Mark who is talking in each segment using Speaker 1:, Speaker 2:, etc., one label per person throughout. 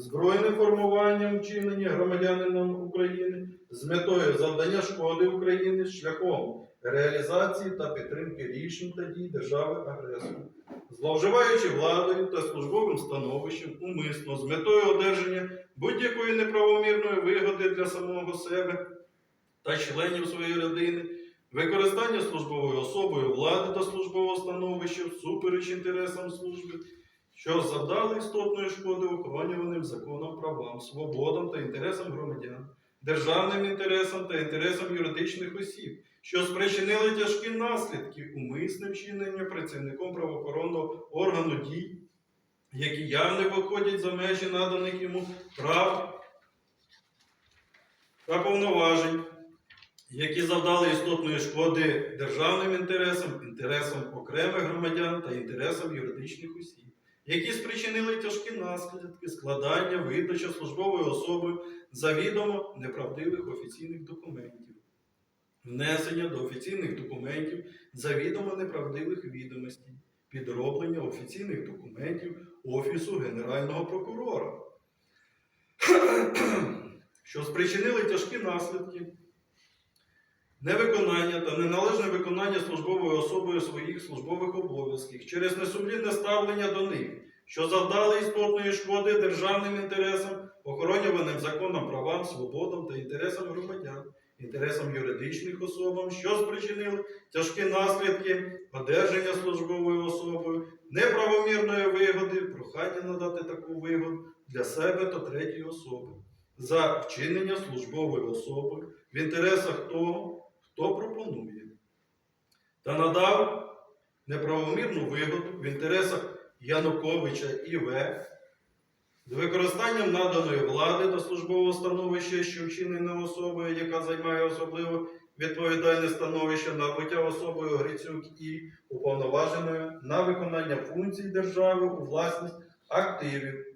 Speaker 1: збройним формуванням вчинення громадянином України з метою завдання шкоди Україні шляхом реалізації та підтримки рішень та дій держави агресора, зловживаючи владою та службовим становищем умисно з метою одержання будь-якої неправомірної вигоди для самого себе та членів своєї родини, використання службовою особою влади та службового становища всупереч інтересам служби, що завдали істотної шкоди охоронюваним законом правам, свободам та інтересам громадян, державним інтересам та інтересам юридичних осіб, що спричинили тяжкі наслідки умисне вчинення працівником правоохоронного органу дій, які явно виходять за межі наданих йому прав та повноважень, які завдали істотної шкоди державним інтересам, інтересам окремих громадян та інтересам юридичних осіб, які спричинили тяжкі наслідки складання, видача службовою особою завідомо неправдивих офіційних документів, внесення до офіційних документів завідомо неправдивих відомостей, підроблення офіційних документів Офісу Генерального прокурора, що спричинили тяжкі наслідки невиконання та неналежне виконання службовою особою своїх службових обов'язків через несумлінне ставлення до них, що завдали істотної шкоди державним інтересам, охоронюваним законом правам, свободам та інтересам громадян, інтересам юридичних особам, що спричинили тяжкі наслідки одержання службовою особою, неправомірної вигоди, прохання надати таку вигоду для себе та третьої особи. За вчинення службової особи в інтересах того, хто пропонує, та надав неправомірну вигоду в інтересах Януковича І.В. з використанням наданої влади та службового становища, що вчинена особою, яка займає особливо відповідальне становище набуття особою Грицюк і уповноваженою на виконання функцій держави у власність активів.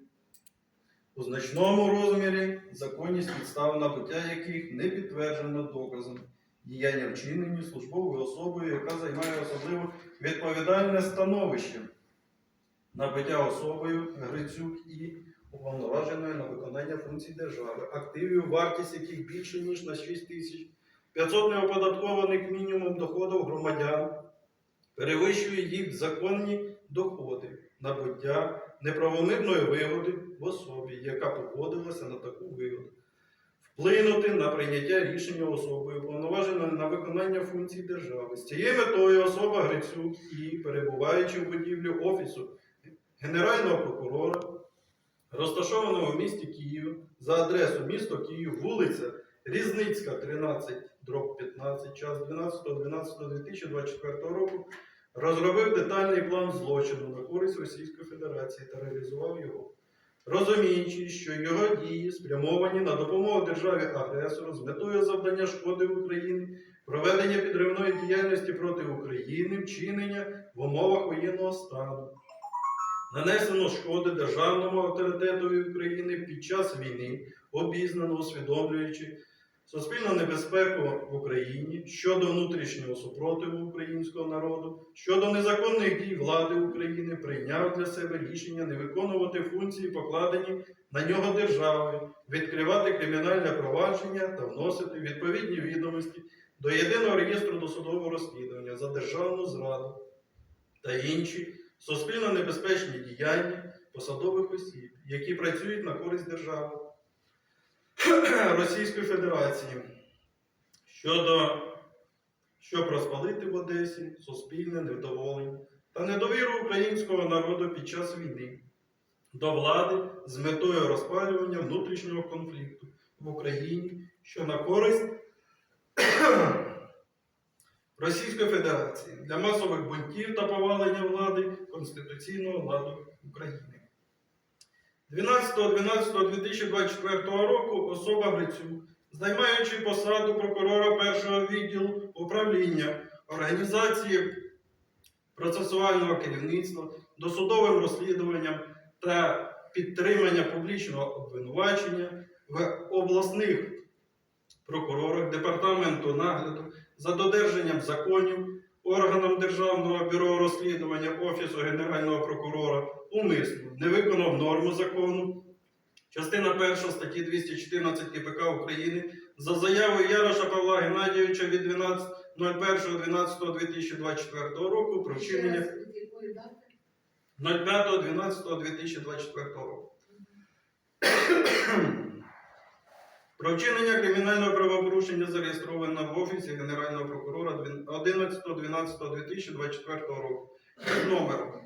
Speaker 1: У значному розмірі законність підстав набуття яких не підтверджено доказом діяння вчинені службовою особою, яка займає особливо відповідальне становище, набуття особою Грицюк і уповноваженою на виконання функцій держави, активів, вартість яких більше ніж на 6 тисяч. 500 неоподаткованих мінімум доходів громадян, перевищує їх законні доходи, набуття неправомірної вигоди в особі, яка погодилася на таку вигоду, вплинути на прийняття рішення особою, уповноваженою на виконання функцій держави. З цією метою особа Грицюк і, перебуваючи в будівлі Офісу Генерального прокурора, розташованого в місті Київ за адресою місто Київ, вулиця Різницька, 13, дроб 15, час 12.12.2024 року, розробив детальний план злочину на користь Російської Федерації та реалізував його. Розуміючи, що його дії спрямовані на допомогу державі агресору з метою завдання шкоди Україні, проведення підривної діяльності проти України, вчинення в умовах воєнного стану, нанесено шкоди державному авторитетові України під час війни, обізнано усвідомлюючи суспільну небезпеку в Україні щодо внутрішнього супротиву українського народу, щодо незаконних дій влади України, прийняв для себе рішення не виконувати функції, покладені на нього державою, відкривати кримінальне провадження та вносити відповідні відомості до єдиного реєстру досудового розслідування за державну зраду та інші суспільно небезпечні діяння посадових осіб, які працюють на користь держави. Російської Федерації щодо щоб розпалити в Одесі суспільне невдоволення та недовіру українського народу під час війни до влади з метою розпалювання внутрішнього конфлікту в Україні, що на користь Російської Федерації для масових бунтів та повалення влади конституційного ладу України. 12.12.2024 року особа Грицюк, займаючи посаду прокурора першого відділу управління організації процесуального керівництва, досудовим розслідуванням та підтримання публічного обвинувачення в обласних прокурорах Департаменту нагляду за додержанням законів органам Державного бюро розслідування Офісу Генерального прокурора умисно не виконав норму закону Частина 1 статті 214 КПК України за заявою Яроша Павла Геннадійовича від 12.01.12.2024 року про вчинення
Speaker 2: Ще раз від якої дати?
Speaker 1: 05.12.2024 року. Про вчинення кримінального правопорушення зареєстровано в Офісі Генерального прокурора 11.12.2024 року під номером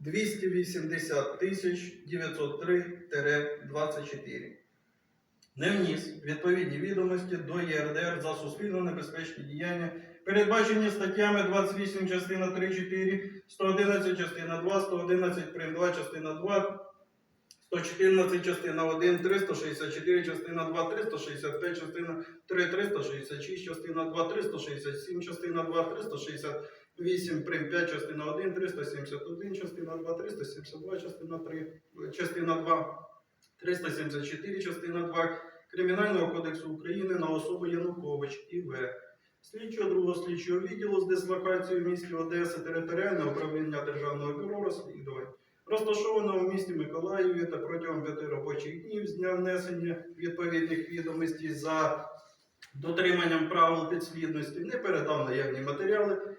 Speaker 1: 280 903-24. Не вніс відповідні відомості до ЄРДР за суспільно небезпечні діяння, передбачені статтями 28 частина 3, 4, 111 частина 2, 111 прим. 2 частина 2, 114 частина 1, 364 частина 2, 365 частина 3, 366 частина 2, 367 частина 2, 368 прим. 5 частина 1, 371 частина 2, 372 частина 3, частина 2, 374 частина 2 Кримінального кодексу України на особу Янукович І.В. Слідчого другого слідчого відділу з дислокацією в місті Одеса територіальне управління Державного бюро розслідувань, розташовано в місті Миколаєві та протягом п'яти робочих днів з дня внесення відповідних відомостей за дотриманням правил підслідності, не передав наявні матеріали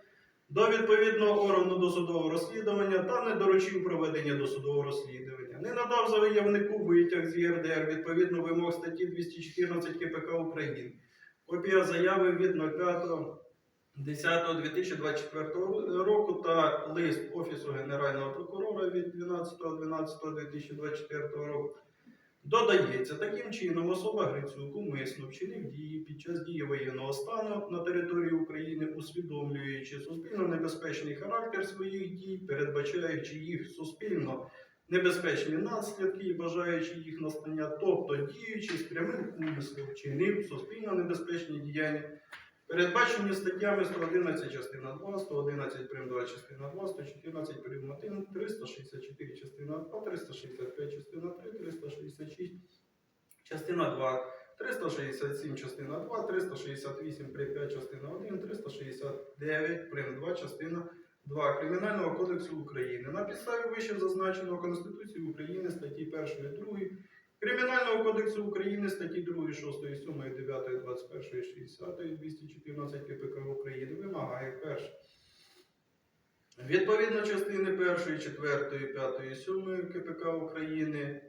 Speaker 1: до відповідного органу досудового розслідування та не доручив проведення досудового розслідування, не надав заявнику витяг з ЄРДР відповідно вимог статті 214 КПК України. Копія заяви від 05.10.2024 року та лист Офісу Генерального прокурора від 12.12.2024 року. Додається, таким чином особа Грицюк умисно вчинив дії під час дії воєнного стану на території України, усвідомлюючи суспільно небезпечний характер своїх дій, передбачаючи їх суспільно небезпечні наслідки і бажаючи їх настання, тобто діючи з прямим умислом, вчинив суспільно небезпечні діяння, передбачені статтями 111 частина 2, 111 прим. 2 частина 2, 114 прим. 1, 364 частина 2, 365 частина 3, 366 частина 2, 367 частина 2, 368 прим. 5 частина 1, 369 прим. 2 частина 2 Кримінального кодексу України на підставі вище зазначеного Конституції України статті 1 і 2 Кримінального кодексу України статті 2, 6, 7, 9, 21, 60, 214 КПК України вимагає перше. Відповідно частини 1, 4, 5, 7 КПК України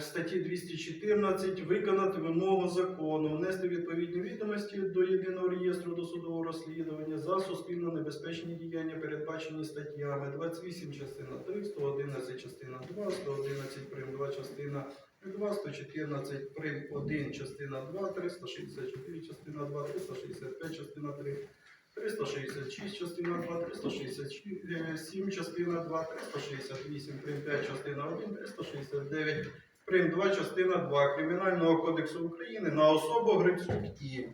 Speaker 1: статті 214 виконати вимогу закону, внести відповідні відомості до єдиного реєстру досудового розслідування за суспільно небезпечні діяння, передбачені статтями 28 частина 3, 111 частина 2, 111 прим. 2 частина 2, 114 прим. 1 частина 2, 364 частина 2, 365 частина 3, 366 частина 2, 367 частина 2, 368 прим. 5 частина 1, 369 прим. 2 частина 2 Кримінального кодексу України на особу Грицюк і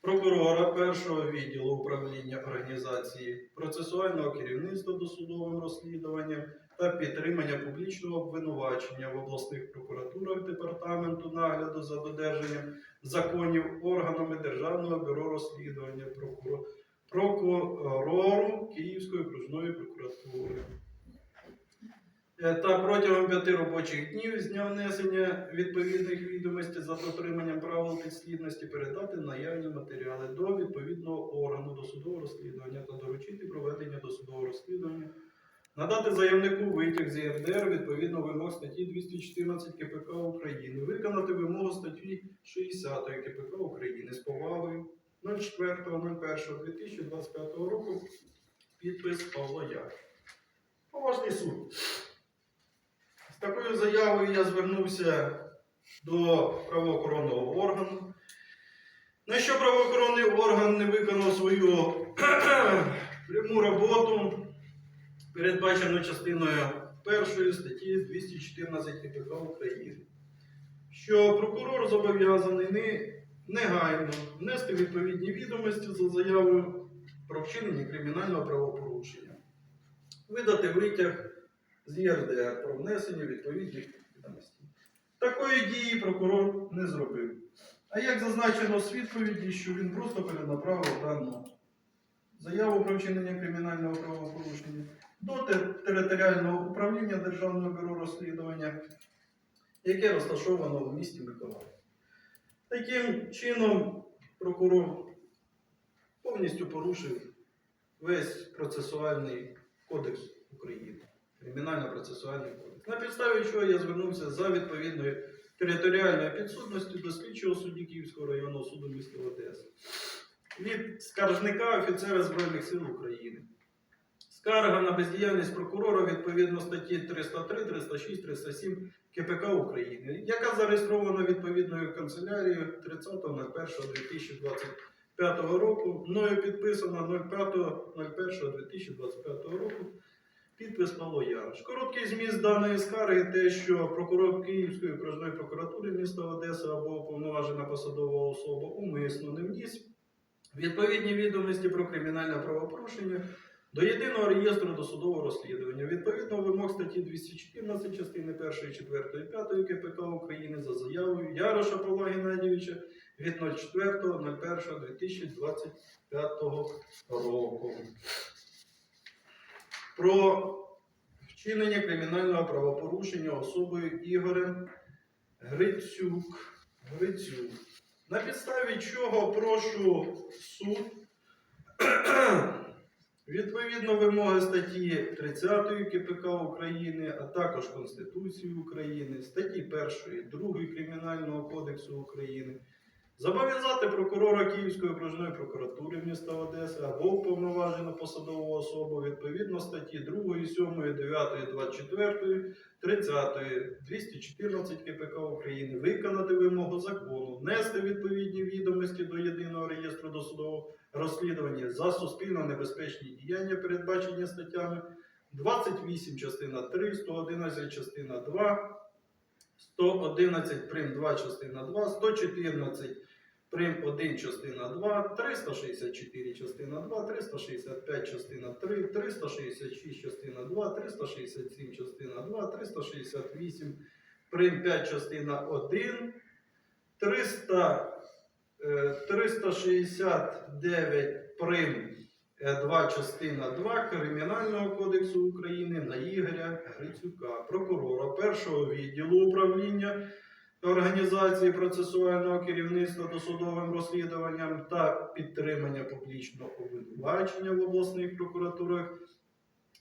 Speaker 1: прокурора першого відділу управління організації процесуального керівництва досудовим розслідуванням та підтримання публічного обвинувачення в обласних прокуратурах департаменту нагляду за додержанням законів органами Державного бюро розслідування прокурору Київської окружної прокуратури. Е, Та протягом п'яти робочих днів з дня внесення відповідних відомостей за дотриманням правил підслідності передати наявні матеріали до відповідного органу досудового розслідування та доручити проведення досудового розслідування, надати заявнику витяг з ЄРДР відповідно вимог статті 214 КПК України, виконати вимогу статті 60 КПК України з повагою 04.01.2025 року. Підпис Павло Яр. Поважний суд. З такою заявою я звернувся до правоохоронного органу. На що правоохоронний орган не виконав свою пряму роботу, передбачену частиною першої статті 214 КПК України, що прокурор зобов'язаний негайно внести відповідні відомості за заявою про вчинення кримінального правопорушення, видати витяг з ЄРДР про внесення відповідних відомостей. Такої дії прокурор не зробив. А як зазначено з відповіді, що він просто перенаправив дану заяву про вчинення кримінального правопорушення до територіального управління Державного бюро розслідування, яке розташовано в місті Миколаїв. Таким чином, прокурор повністю порушив весь процесуальний кодекс України, кримінально-процесуальний кодекс. На підставі чого я звернувся за відповідною територіальною підсудністю до слідчого судді Київського районного суду міста Одеси від скаржника офіцера Збройних сил України. Скарга на бездіяльність прокурора відповідно статті 303, 306, 307 КПК України, яка зареєстрована відповідною канцелярією 30.01.2025 року, мною підписана 05.01.2025 року. Підпис Павло. Короткий зміст даної скарги те, що прокурор Київської окружної прокуратури міста Одеса або уповноважена посадова особа умисно не вніс відповідні відомості про кримінальне правопорушення до єдиного реєстру досудового розслідування відповідно вимог статті 214 частини 1, 4, 5 КПК України за заявою Яроша Павла Геннадійовича від 04.01.2025 року про вчинення кримінального правопорушення особою Ігорем Грицюк. Грицюк. На підставі чого прошу суд відповідно вимоги статті 30 КПК України, а також Конституції України, статті 1, 2 Кримінального кодексу України, зобов'язати прокурора Київської окружної прокуратури міста Одеси або уповноважену посадову особу відповідно статті 2, 7, 9, 24, 30, 214 КПК України виконати вимогу закону, внести відповідні відомості до єдиного реєстру досудового розслідування за суспільно небезпечні діяння, передбачені статтями 28 частина 3, 111 частина 2, 111 прим 2 частина 2, 114 прим 1 частина 2, 364 частина 2, 365 частина 3, 366 частина 2, 367 частина 2, 368 прим 5 частина 1, 300, е, 369 прим 2 частина 2 Кримінального кодексу України на Ігоря Грицюка, прокурора першого відділу управління організації процесуального керівництва досудовим розслідуванням та підтримання публічного обвинувачення в обласних прокуратурах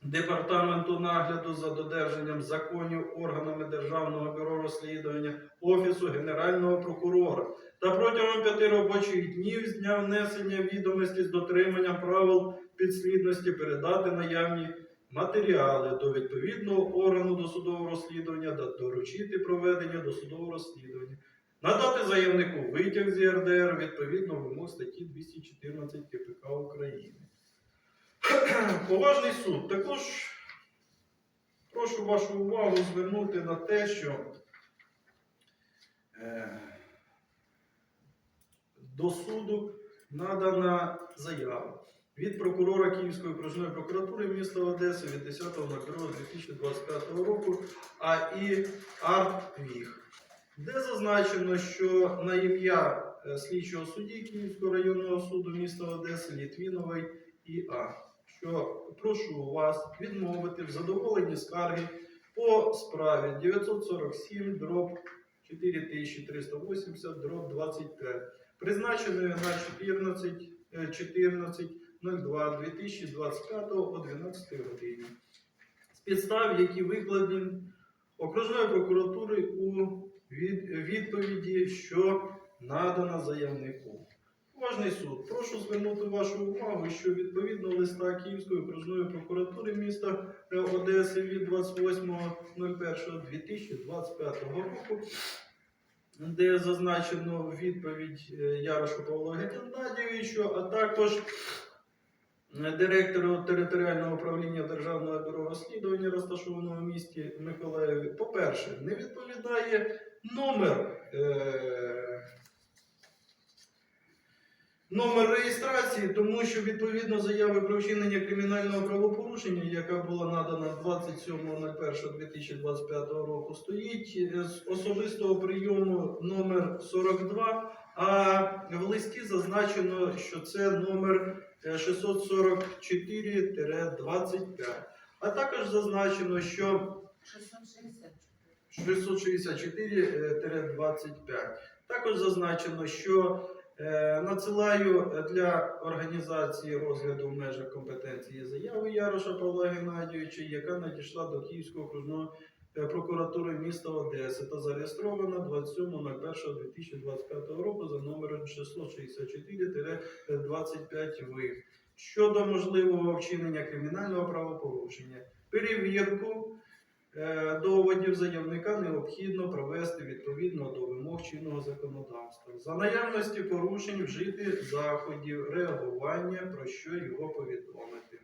Speaker 1: Департаменту нагляду за додержанням законів органами Державного бюро розслідування Офісу Генерального прокурора та протягом п'яти робочих днів з дня внесення відомості з дотриманням правил підслідності передати наявні матеріали до відповідного органу досудового розслідування та доручити проведення досудового розслідування. Надати заявнику витяг з ЄРДР відповідно вимог статті 214 КПК України. Поважний суд. Також прошу вашу увагу звернути на те, що е, до суду надана заява від прокурора Київської окружної прокуратури міста Одеси від 10.02.2025 року АІ Арт Віг, де зазначено, що на ім'я е, слідчого судді Київського районного суду міста Одеси Літвінової ІА, що прошу вас відмовити в задоволенні скарги по справі 947 дроб 4380 дроб 25, призначеною на 14 е, 14 02 2025 о 12 годині. З підстав, які викладені окружною прокуратурою у відповіді, що надана заявнику. Уважний суд, прошу звернути вашу увагу, що відповідно листа Київської окружної прокуратури міста Одеси від 28.01.2025 року, де зазначено відповідь е, Ярошу Павлу Геннадійовичу, а також е, директору територіального управління Державного бюро розслідування, розташованого в місті Миколаєві, по-перше, не відповідає номер. Е- Номер реєстрації, тому що відповідно заяви про вчинення кримінального правопорушення, яка була надана 27.01.2025 року, стоїть е, з особистого прийому номер 42, а в листі зазначено, що це номер е, 644-25. А також зазначено, що 664-25. Також зазначено, що е, надсилаю для організації розгляду в межах компетенції заяви Яроша Павла Геннадійовича, яка надійшла до Київського окружного е, прокуратури міста Одеси та зареєстрована 27.01.2025 року за номером 664-25В щодо можливого вчинення кримінального правопорушення. Перевірку е, доводів заявника необхідно провести відповідно до вимог чинного законодавства. За наявності порушень вжити заходів реагування, про що його повідомити.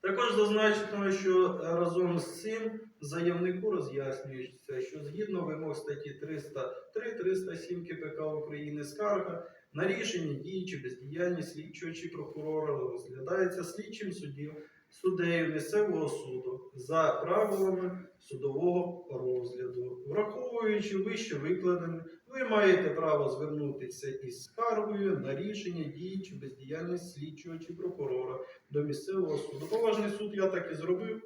Speaker 1: Також зазначено, що разом з цим заявнику роз'яснюється, що згідно вимог статті 303-307 КПК України скарга на рішення дії чи бездіяльність слідчого чи прокурора розглядається слідчим суддів, суддею місцевого суду за правилами судового розгляду. Враховуючи вище викладене, ви маєте право звернутися із скаргою на рішення дії чи бездіяльність слідчого чи прокурора до місцевого суду. Поважний суд я так і зробив.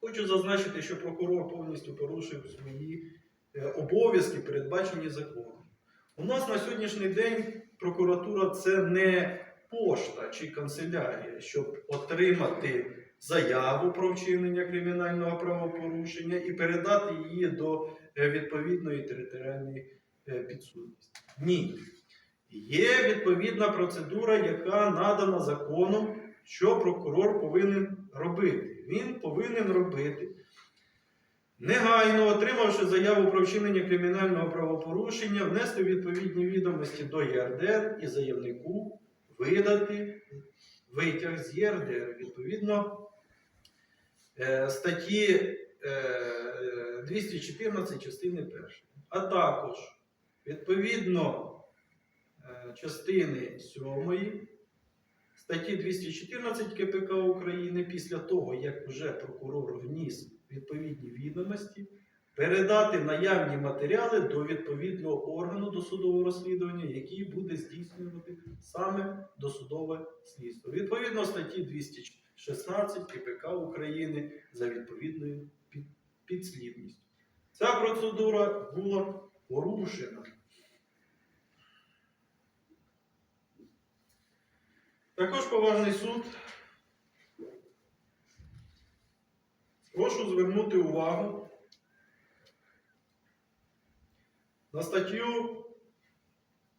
Speaker 1: Хочу зазначити, що прокурор повністю порушив свої е, обов'язки, передбачені законом. У нас на сьогоднішній день прокуратура це не пошта чи канцелярія, щоб отримати заяву про вчинення кримінального правопорушення і передати її до е, відповідної територіальної е, підсудності. Ні. Є відповідна процедура, яка надана законом, що прокурор повинен робити. Він повинен робити Негайно отримавши заяву про вчинення кримінального правопорушення, внести відповідні відомості до ЄРДР і заявнику видати витяг з ЄРДР відповідно е, статті е, 214 частини 1. А також відповідно е, частини 7 статті 214 КПК України після того, як вже прокурор вніс відповідні відомості, передати наявні матеріали до відповідного органу досудового розслідування, який буде здійснювати саме досудове слідство. Відповідно статті 216 КПК України за відповідною під- підслідністю. Ця процедура була порушена. Також поважний суд Прошу звернути увагу на статтю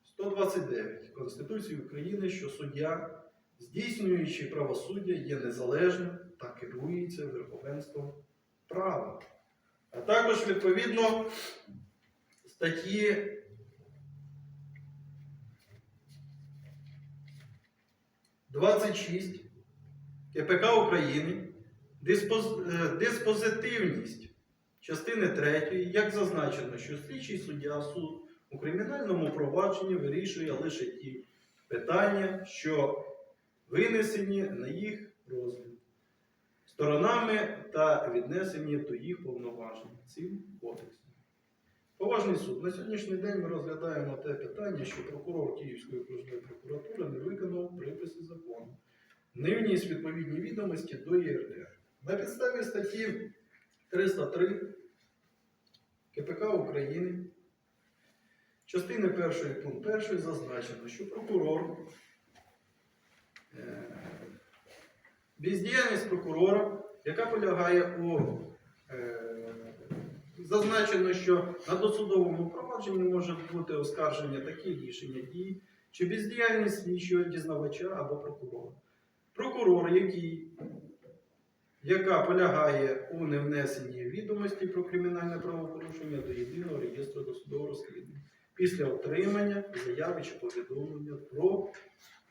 Speaker 1: 129 Конституції України, що суддя, здійснюючи правосуддя, є незалежним та керується верховенством права. А також відповідно статті «26 КПК України е, Диспозитивність частини 3, як зазначено, що слідчий суддя суд у кримінальному провадженні вирішує лише ті питання, що винесені на їх розгляд сторонами та віднесені до їх повноважень цим кодексом. Поважний суд, на сьогоднішній день ми розглядаємо те питання, що прокурор Київської окружної прокуратури не виконав приписи закону, не вніс відповідні відомості до ЄРДР. На підставі статті 303 КПК України, частини 1 пункт 1 зазначено, що прокурор, е, бездіяльність прокурора, яка полягає у е, зазначено, що на досудовому провадженні може бути оскарження такі рішення дій чи бездіяльність слідчого дізнавача або прокурора. Прокурор, який яка полягає у невнесенні відомості про кримінальне правопорушення до єдиного реєстру досудового розслідування після отримання заяви чи повідомлення про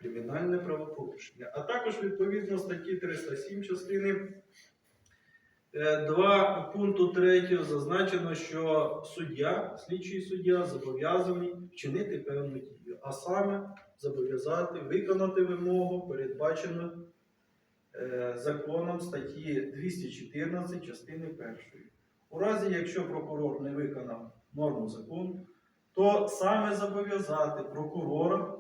Speaker 1: кримінальне правопорушення, а також відповідно статті 307 частини 2 пункту 3 зазначено, що суддя, слідчий суддя зобов'язаний вчинити певну дію, а саме зобов'язати виконати вимогу, передбачену е, законом статті 214 частини 1. У разі, якщо прокурор не виконав норму закону, то саме зобов'язати прокурора,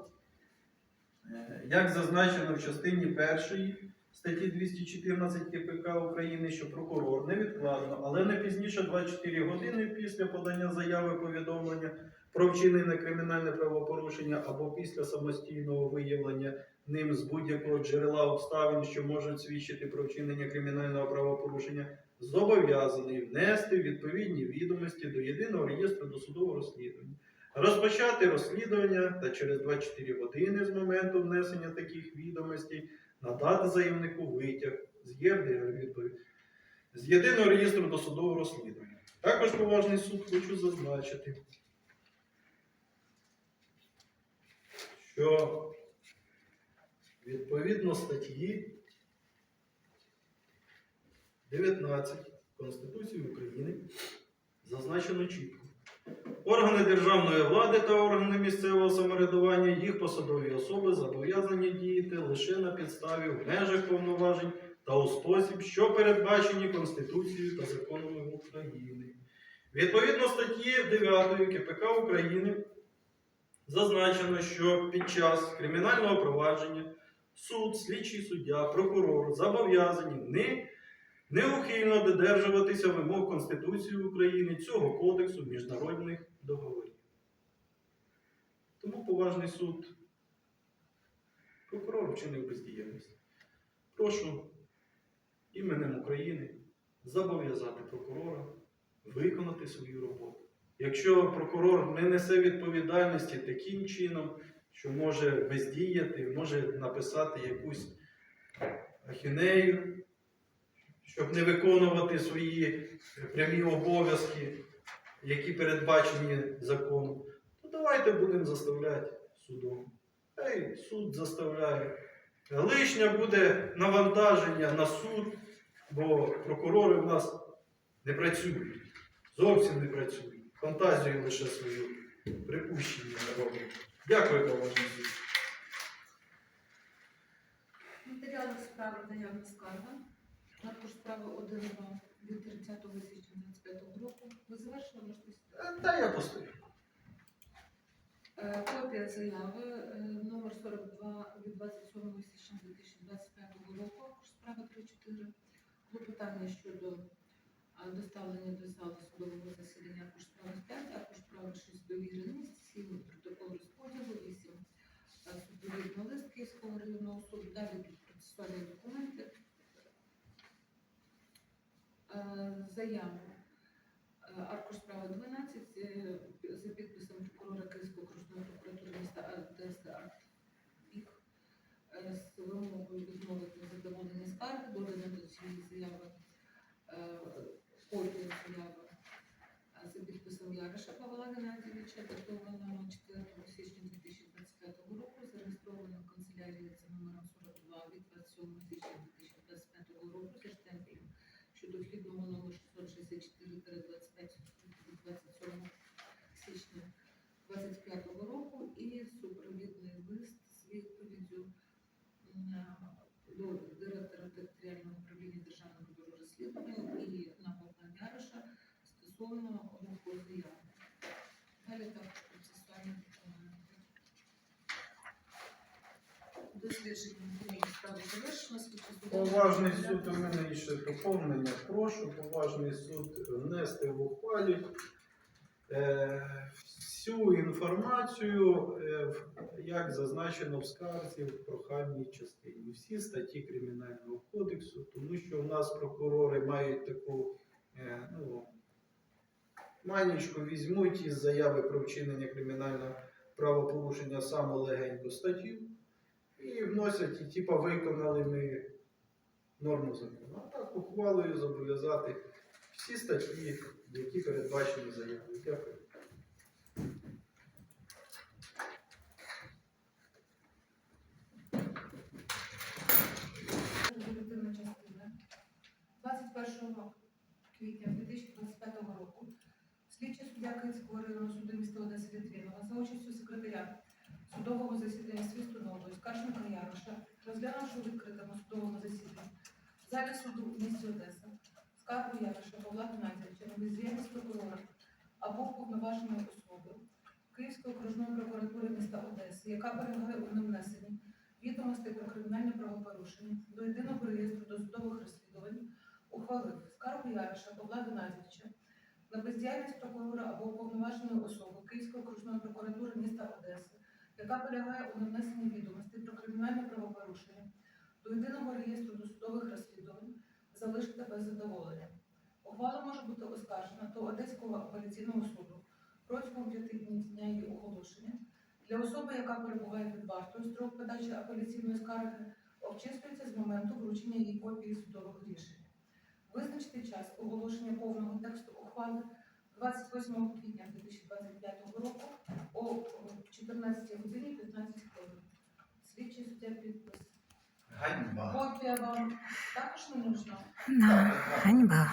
Speaker 1: е, як зазначено в частині 1 статті 214 КПК України, що прокурор невідкладно, але не пізніше 24 години після подання заяви повідомлення про вчинене кримінальне правопорушення або після самостійного виявлення ним з будь-якого джерела обставин, що можуть свідчити про вчинення кримінального правопорушення, зобов'язаний внести відповідні відомості до єдиного реєстру досудового розслідування, розпочати розслідування та через 24 години з моменту внесення таких відомостей надати заявнику витяг з ЄРДР з єдиного реєстру досудового розслідування. Також поважний суд хочу зазначити, що відповідно статті 19 Конституції України зазначено чітко. Органи державної влади та органи місцевого самоврядування, їх посадові особи зобов'язані діяти лише на підставі в межах повноважень та у спосіб, що передбачені Конституцією та законами України. Відповідно статті 9 КПК України зазначено, що під час кримінального провадження суд, слідчий суддя, прокурор зобов'язані не неухильно додержуватися вимог Конституції України, цього кодексу міжнародних договорів. Тому поважний суд прокурор вчинив бездіяльність. Прошу іменем України зобов'язати прокурора виконати свою роботу. Якщо прокурор не несе відповідальності таким чином, що може бездіяти, може написати якусь ахінею, щоб не виконувати свої прямі обов'язки, які передбачені законом, то давайте будемо заставляти судом. Ей, суд заставляє. Лишнє буде навантаження на суд, бо прокурори в нас не працюють. Зовсім не працюють. Фантазію лише свою припущення роблять. Дякую, суд.
Speaker 2: Матеріали справи наявна скарга. Також справи 1 від 30 січня 25 року. Ви завершили можливість?
Speaker 1: Е, Та я постою.
Speaker 2: Е, Копія заяви е, номер 42 від 27 січня 2025 року. Також справа 3-4. Клопотання щодо доставлення до зали судового засідання також справа 5, також справа 6 довіреність, 7 протокол розподілу, 8 судових супровідний лист Київського районного суду, далі процесуальні документи. Е, Заяву. Е, Аркуш справи 12 е, за підписом прокурора Київської окружної прокуратури міста Одеси Артвік з вимогою відмовити в задоволенні скарги, додано до цієї заяви е, копію заяви е, за підписом Яриша Павла Геннадійовича, датовано 4 січня 2025 року, зареєстровано в канцелярії за номером 42 від 27 січня 2025 року зі штемпелем щодо вхідного номер 664-25 від 27 січня 2025 року і супровідний лист з відповіддю м, до директора територіального управління Державного бюро розслідувань і Нагорна Яриша стосовно руху заяви. Далі також процесуальні документи. Дослідження цієї справи завершено. слідчі судді
Speaker 1: Поважний суд, у мене ще доповнення. Прошу поважний суд внести в ухвалі е, всю інформацію, е, як зазначено в скарзі в прохальній частині. Всі статті Кримінального кодексу, тому що в нас прокурори мають таку е, ну, манічку, візьмуть із заяви про вчинення кримінального правопорушення саму легеньку статтю і вносять, і типа виконали ми норму закону. А так ухвалою зобов'язати всі статті, які передбачені заявою. Дякую.
Speaker 2: Частина 21 квітня 2025 року слідчий суддя Київського районного суду міста Одеси Літвінова за участю секретаря судового засідання Свистунової скаржника Яроша, розглянувши у відкритому судовому засіданні залі суду у місті Одеса, скаргу Яроша Павла Геннадійовича на бездіяльність прокурора або уповноваженої особи Київської окружної прокуратури міста Одеси, яка перебуває у невнесенні відомостей про кримінальне правопорушення до єдиного реєстру досудових розслідувань ухвалив. Скаргу Яриша Павла Геннадійовича на бездіяльність прокурора або уповноваженої особи Київської окружної прокуратури міста Одеси, яка полягає у нанесенні відомостей про кримінальне правопорушення до єдиного реєстру досудових розслідувань, залишити без задоволення. Ухвала може бути оскаржена до Одеського апеляційного суду протягом п'яти днів дня її оголошення. Для особи, яка перебуває під вартою, строк подачі апеляційної скарги обчислюється з моменту вручення їй копії судового рішення. Визначити час оголошення повного тексту ухвали 28 квітня 2025 року о 14 годині 15 хвилин. Слідчий суддя підпис.
Speaker 3: Ганьба.
Speaker 2: От я вам також не нужна.
Speaker 4: Ганьба.